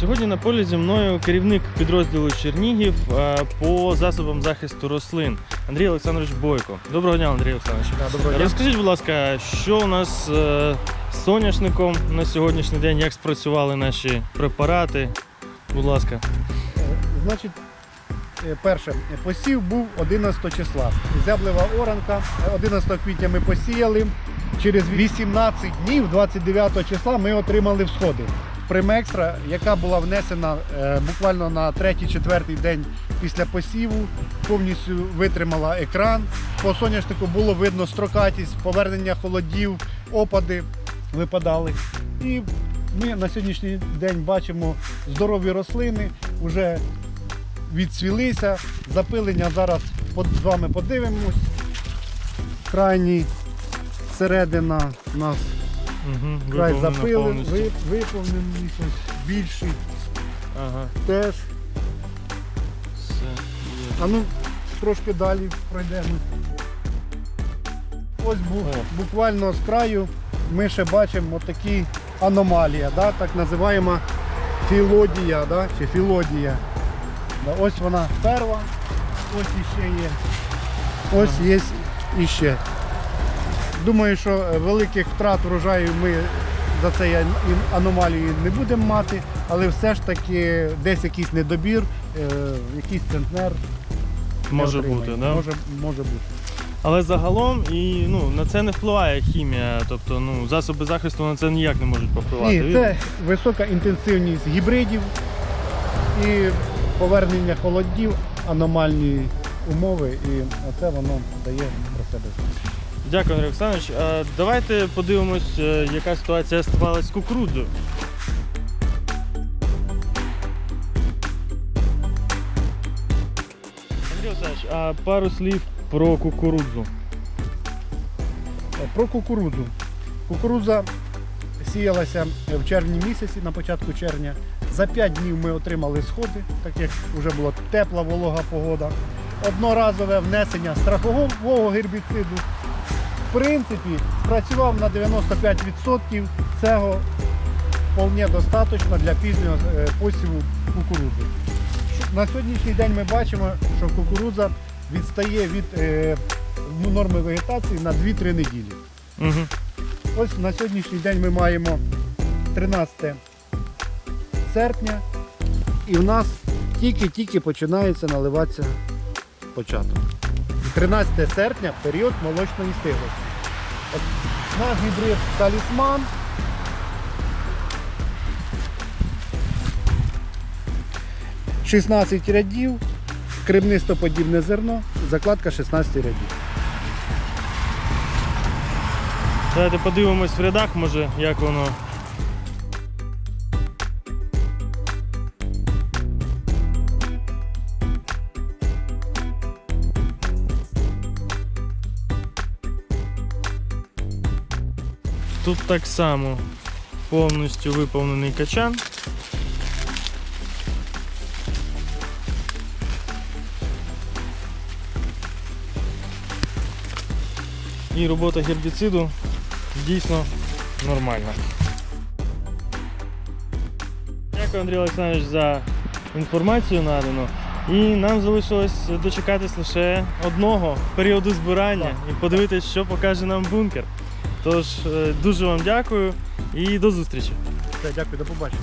Сьогодні на полі зі мною керівник підрозділу Чернігів е, по засобам захисту рослин Андрій Олександрович Бойко. Доброго дня, Андрій Олександрович. Доброго дня. Розкажіть, будь ласка, що у нас е, з соняшником на сьогоднішній день, як спрацювали наші препарати? Будь ласка. Значить, е, перше, посів був 11 числа. Зяблива оранка. Е, 11 квітня ми посіяли. Через 18 днів, 29 числа, ми отримали всходи. Примекстра, яка була внесена е, буквально на 3-4 день після посіву, повністю витримала екран. По соняшнику було видно строкатість, повернення холодів, опади випадали. І ми на сьогоднішній день бачимо здорові рослини, вже відцвілися. Запилення зараз з вами подивимось. Крайній середина у нас Угу, край запили, ви- виповнений більший Ага, теж. все є. А ну трошки далі пройдемо. Ось бу- О. буквально з краю ми ще бачимо такі аномалія, да? так називаємо філодія, да? чи філодія. Да, ось вона перва, ось іще є. Ось є іще. Думаю, що е, великих втрат врожаю ми за ан- аномалії не будемо мати, але все ж таки десь якийсь недобір, е, якийсь центнер Може бути, да? Може, може бути. Але загалом і ну, на це не впливає хімія, тобто ну, засоби захисту на це ніяк не можуть повпливати. Ні, це висока інтенсивність гібридів і повернення холодів, аномальні умови, і оце воно дає про себе. Дякую, Андрій Олександрович. Давайте подивимось, е, яка ситуація склалась з кукурудзою. Андрій Олександрович, а пару слів про кукурудзу. Е, Про кукурудзу. Кукурудза сіялася в червні місяці, на початку червня. За 5 днів ми отримали сходи, так як вже була тепла, волога погода. Одноразове внесення страхового гербіциду. В принципі, спрацював на 95%. Цього вполне достатньо для пізнього е, посіву кукурудзи. На сьогоднішній день ми бачимо, що кукурудза відстає від е, ну, норми вегетації на 2-3 неділі. Угу. Ось на сьогоднішній день ми маємо 13 серпня, і в нас тільки-тільки починається наливатися початок. 13 серпня період молочної стиглості. От наш гібрид талісман. «16 рядів, кремнистоподібне зерно, закладка 16 рядів. Давайте подивимось в рядах, може, як воно. Тут так само повністю виповнений качан. І робота гербіциду дійсно нормальна. Дякую, Андрій Олександрович, за інформацію надану. І нам залишилось дочекатись лише одного періоду збирання і подивитися, що покаже нам бункер. Тож е, дуже вам дякую і до зустрічі. Все, дякую, до побачення.